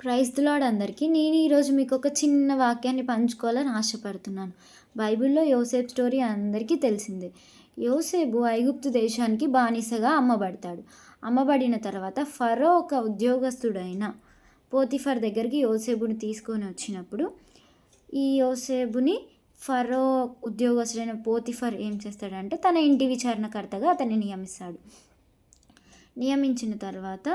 Praise దులాడ్ అందరికీ. నేను ఈరోజు మీకు ఒక చిన్న వాక్యాన్ని పంచుకోవాలని ఆశపడుతున్నాను. బైబిల్లో యోసేపు స్టోరీ అందరికీ తెలిసిందే. యోసేపు ఐగుప్తు దేశానికి బానిసగా అమ్మబడతాడు. అమ్మబడిన తర్వాత ఫరో ఒక ఉద్యోగస్తుడైన పోతిఫర్ దగ్గరికి యోసేపుని తీసుకొని వచ్చినప్పుడు ఈ యోసేపుని ఫరో ఉద్యోగస్తుడైన పోతిఫర్ ఏం చేస్తాడంటే తన ఇంటి విచారణకర్తగా అతన్ని నియమిస్తాడు. నియమించిన తర్వాత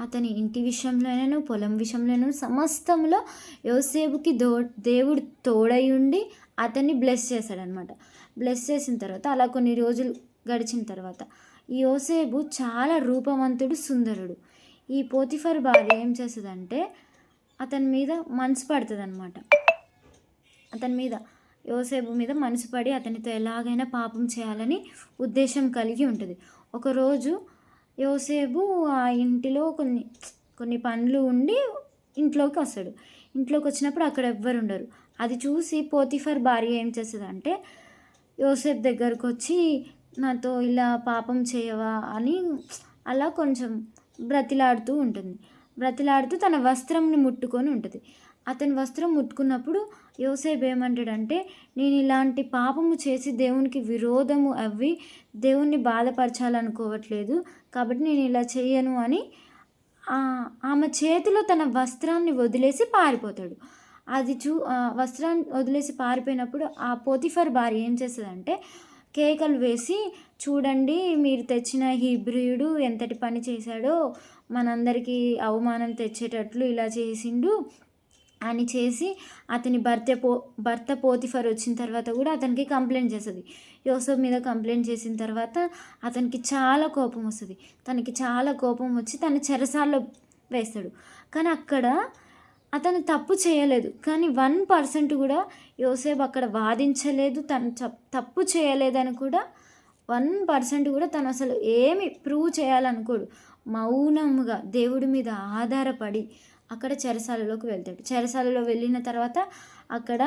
అతని ఇంటి విషయంలోనూ పొలం విషయంలోనూ సమస్తంలో యోసేపుకి దో దేవుడు తోడై ఉండి అతన్ని బ్లెస్ చేశాడనమాట బ్లెస్ చేసిన తర్వాత అలా కొన్ని రోజులు గడిచిన తర్వాత ఈ యోసేపు చాలా రూపవంతుడు సుందరుడు. ఈ పోతిఫర్ భార్య ఏం చేస్తుందంటే అతని మీద మనసు పడుతుంది అనమాట అతని మీద యోసేపు మీద మనసు పడి అతనితో ఎలాగైనా పాపం చేయాలని ఉద్దేశం కలిగి ఉంటుంది. ఒకరోజు యోసేపు ఆ ఇంటిలో కొన్ని కొన్ని పనులు ఉండి ఇంట్లోకి వస్తాడు. ఇంట్లోకి వచ్చినప్పుడు అక్కడ ఎవ్వరు ఉండరు. అది చూసి పోతిఫర్ భార్య ఏం చేస్తుందంటే యోసేపు దగ్గరకు వచ్చి నాతో ఇలా పాపం చేయవా? అని అలా కొంచెం బ్రతిలాడుతూ ఉంటుంది. బ్రతిలాడుతూ తన వస్త్రంని ముట్టుకొని ఉంటుంది. అతని వస్త్రం ముట్టుకున్నప్పుడు యోసేపు ఏమంటాడంటే నేను ఇలాంటి పాపము చేసి దేవునికి విరోధము అవి దేవుణ్ణి బాధపరచాలనుకోవట్లేదు. కాబట్టి నేను ఇలా చేయను అని ఆమె చేతిలో తన వస్త్రాన్ని వదిలేసి పారిపోతాడు. అది చూ వస్త్రాన్ని వదిలేసి పారిపోయినప్పుడు ఆ పోతిఫర్ భార్య ఏం చేస్తుందంటే కేకలు వేసి చూడండి మీరు తెచ్చిన హీబ్రియుడు ఎంతటి పని చేశాడో మనందరికీ అవమానం తెచ్చేటట్లు ఇలా చేసిండు. అని చేసి అతని భర్త పో భర్త పోతిఫర్ వచ్చిన తర్వాత కూడా అతనికి కంప్లైంట్ చేస్తుంది. యోసఫ్ మీద కంప్లైంట్ చేసిన తర్వాత అతనికి చాలా కోపం వస్తుంది. తనకి చాలా కోపం వచ్చి తన చెరసాల్లో వేస్తాడు. కానీ అక్కడ అతను తప్పు చేయలేదు. కానీ వన్ పర్సెంట్ కూడా యోసేపు అక్కడ వాదించలేదు. తను తప్పు చేయలేదని కూడా వన్ పర్సెంట్ కూడా తను అసలు ఏమి ప్రూవ్ చేయాలనుకోడు. మౌనముగా దేవుడి మీద ఆధారపడి అక్కడ చెరసాలలోకి వెళ్తాడు. చెరసాలలో వెళ్ళిన తర్వాత అక్కడ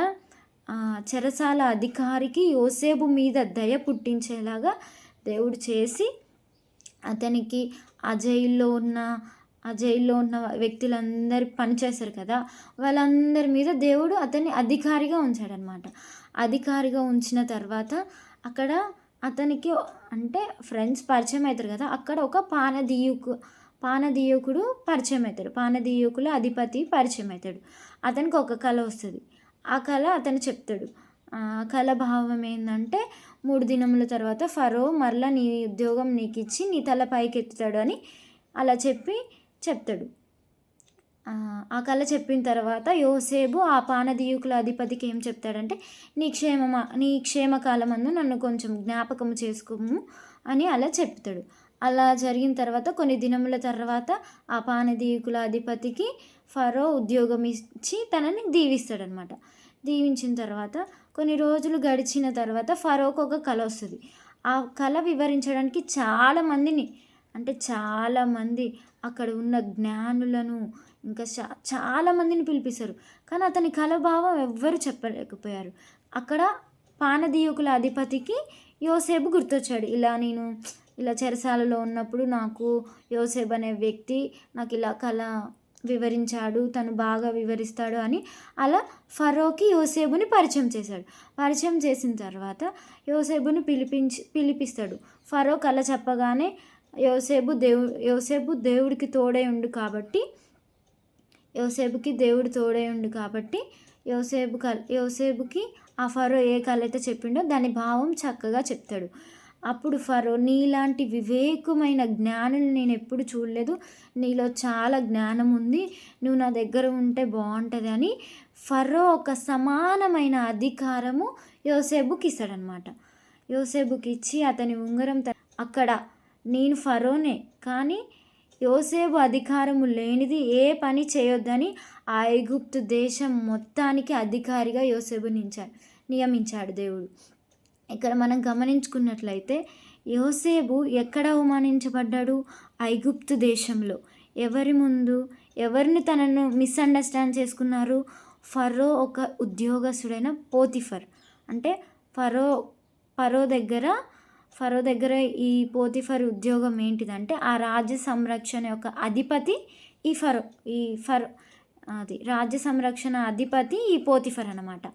చెరసాల అధికారికి యోసేపు మీద దయ పుట్టించేలాగా దేవుడు చేసి అతనికి ఆ జైల్లో ఉన్న ఆ జైల్లో ఉన్న వ్యక్తులందరూ పనిచేస్తారు కదా. వాళ్ళందరి మీద దేవుడు అతన్ని అధికారిగా ఉంచాడనమాట అధికారిగా ఉంచిన తర్వాత అక్కడ అతనికి అంటే ఫ్రెండ్స్ పరిచయం అవుతారు కదా. అక్కడ ఒక పానదీయుకు పానదీయకుడు పరిచయం అవుతాడు పానదీయకుల అధిపతి పరిచయం అవుతాడు అతనికి ఒక కళ వస్తుంది. ఆ కళ అతను చెప్తాడు. ఆ కళ భావం ఏంటంటే మూడు దినముల తర్వాత ఫరో మరలా నీ ఉద్యోగం నీకు ఇచ్చి నీ తల పైకి ఎత్తుతాడు అని అలా చెప్పి చెప్తాడు. ఆ కళ చెప్పిన తర్వాత యోసేపు ఆ పానదీయుకుల అధిపతికి ఏం చెప్తాడంటే నీ క్షేమ నీ క్షేమకాలమందు నన్ను కొంచెం జ్ఞాపకం చేసుకోము అని అలా చెప్తాడు. అలా జరిగిన తర్వాత కొన్ని దినముల తర్వాత ఆ పానదీయుకుల అధిపతికి ఫరో ఉద్యోగం ఇచ్చి తనని దీవిస్తాడనమాట. దీవించిన తర్వాత కొన్ని రోజులు గడిచిన తర్వాత ఫరోకు ఒక కళ వస్తుంది. ఆ కళ వివరించడానికి చాలామందిని అంటే చాలామంది అక్కడ ఉన్న జ్ఞానులను ఇంకా చా చాలామందిని పిలిపిస్తారు. కానీ అతని కళభావం ఎవ్వరు చెప్పలేకపోయారు. అక్కడ పానదీయుకుల అధిపతికి యోసేపు గుర్తొచ్చాడు. ఇలా నేను ఇలా చెరసాలలో ఉన్నప్పుడు నాకు యోసేబ్ అనే వ్యక్తి నాకు ఇలా కళ వివరించాడు తను బాగా వివరిస్తాడు అని అలా ఫరోకి యోసేబుని పరిచయం చేశాడు. పరిచయం చేసిన తర్వాత యోసేబుని పిలిపించి పిలిపిస్తాడు. ఫరో కళ చెప్పగానే యోసేబు దేవు యోసేపు దేవుడికి తోడై ఉండు కాబట్టి యోసేపుకి దేవుడు తోడై ఉండు కాబట్టి యోసేపు కల్ యోసేపుకి ఆ ఫరో ఏ కళ అయితే చెప్పిండో దాని భావం చక్కగా చెప్తాడు. అప్పుడు ఫరో నీలాంటి వివేకమైన జ్ఞానులు నేను ఎప్పుడు చూడలేదు. నీలో చాలా జ్ఞానం ఉంది. నువ్వు నా దగ్గర ఉంటే బాగుంటుంది అని ఫరో ఒక సమానమైన అధికారము యోసేబుకి ఇస్తాడనమాట యోసేబుకి ఇచ్చి అతని ఉంగరం అక్కడ నేను ఫరోనే కానీ యోసేపు అధికారము లేనిది ఏ పని చేయొద్దని ఆ ఐగుప్తు దేశం మొత్తానికి అధికారిగా యోసేపు నించాడు నియమించాడు దేవుడు. ఇక్కడ మనం గమనించుకున్నట్లయితే యోసేపు ఎక్కడ అవమానించబడ్డాడు? ఐగుప్తు దేశంలో. ఎవరి ముందు? ఎవరిని తనను మిస్అండర్స్టాండ్ చేసుకున్నారు? ఫరో ఒక ఉద్యోగస్తుడైన పోతిఫర్. అంటే ఫరో ఫరో దగ్గర ఫరో దగ్గర ఈ పోతిఫర్ ఉద్యోగం ఏంటిదంటే ఆ రాజ్య సంరక్షణ యొక్క అధిపతి ఈ ఫరో ఈ ఫరో అది రాజ్య సంరక్షణ అధిపతి ఈ పోతిఫర్ అనమాట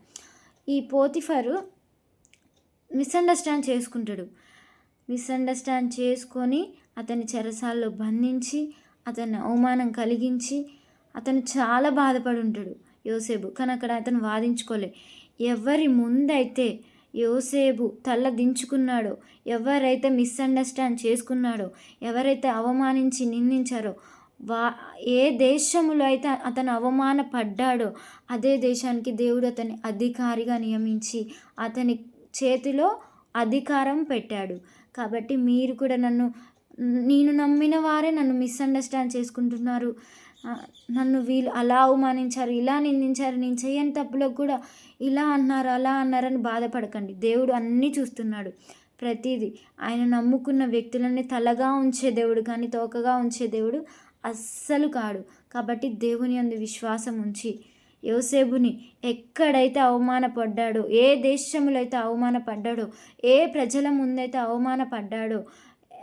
ఈ పోతిఫరు మిస్అండర్స్టాండ్ చేసుకుంటాడు. మిస్అండర్స్టాండ్ చేసుకొని అతని చెరసాల్లో బంధించి అతన్ని అవమానం కలిగించి అతను చాలా బాధపడి ఉంటాడు యోసేపు. కానీ అక్కడ అతను వాదించుకోలే. ఎవరి ముందైతే యోసేపు తల దించుకున్నాడో ఎవరైతే మిస్అండర్స్టాండ్ చేసుకున్నాడో ఎవరైతే అవమానించి నిందించారో వా ఏ దేశంలో అయితే అతను అవమానపడ్డాడో అదే దేశానికి దేవుడు అతన్ని అధికారిగా నియమించి అతని చేతిలో అధికారం పెట్టాడు. కాబట్టి మీరు కూడా నన్ను నేను నమ్మిన వారే నన్ను మిస్అండర్స్టాండ్ చేసుకుంటున్నారు. నన్ను వీళ్ళు అలా అవమానించారు ఇలా నిందించారు నేను చేయని తప్పులకు కూడా ఇలా అన్నారు అలా అన్నారని బాధపడకండి. దేవుడు అన్నీ చూస్తున్నాడు. ప్రతిదీ ఆయన నమ్ముకున్న వ్యక్తులని తలగా ఉంచే దేవుడు కానీ తోకగా ఉంచే దేవుడు అస్సలు కాడు. కాబట్టి దేవుని అందు విశ్వాసం ఉంచి యోసేపుని ఎక్కడైతే అవమానపడ్డాడో ఏ దేశంలో అయితే అవమానపడ్డాడో ఏ ప్రజల ముందైతే అవమానపడ్డాడో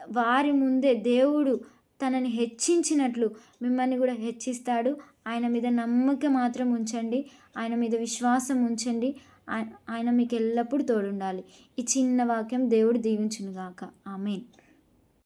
వారి ముందే దేవుడు తనని హెచ్చించినట్లు మిమ్మల్ని కూడా హెచ్చిస్తాడు. ఆయన మీద నమ్మకం మాత్రం ఉంచండి. ఆయన మీద విశ్వాసం ఉంచండి. ఆయన మీకు ఎల్లప్పుడూ తోడుండాలి. ఈ చిన్న వాక్యం దేవుడు దీవించునుగాక. ఆమెన్.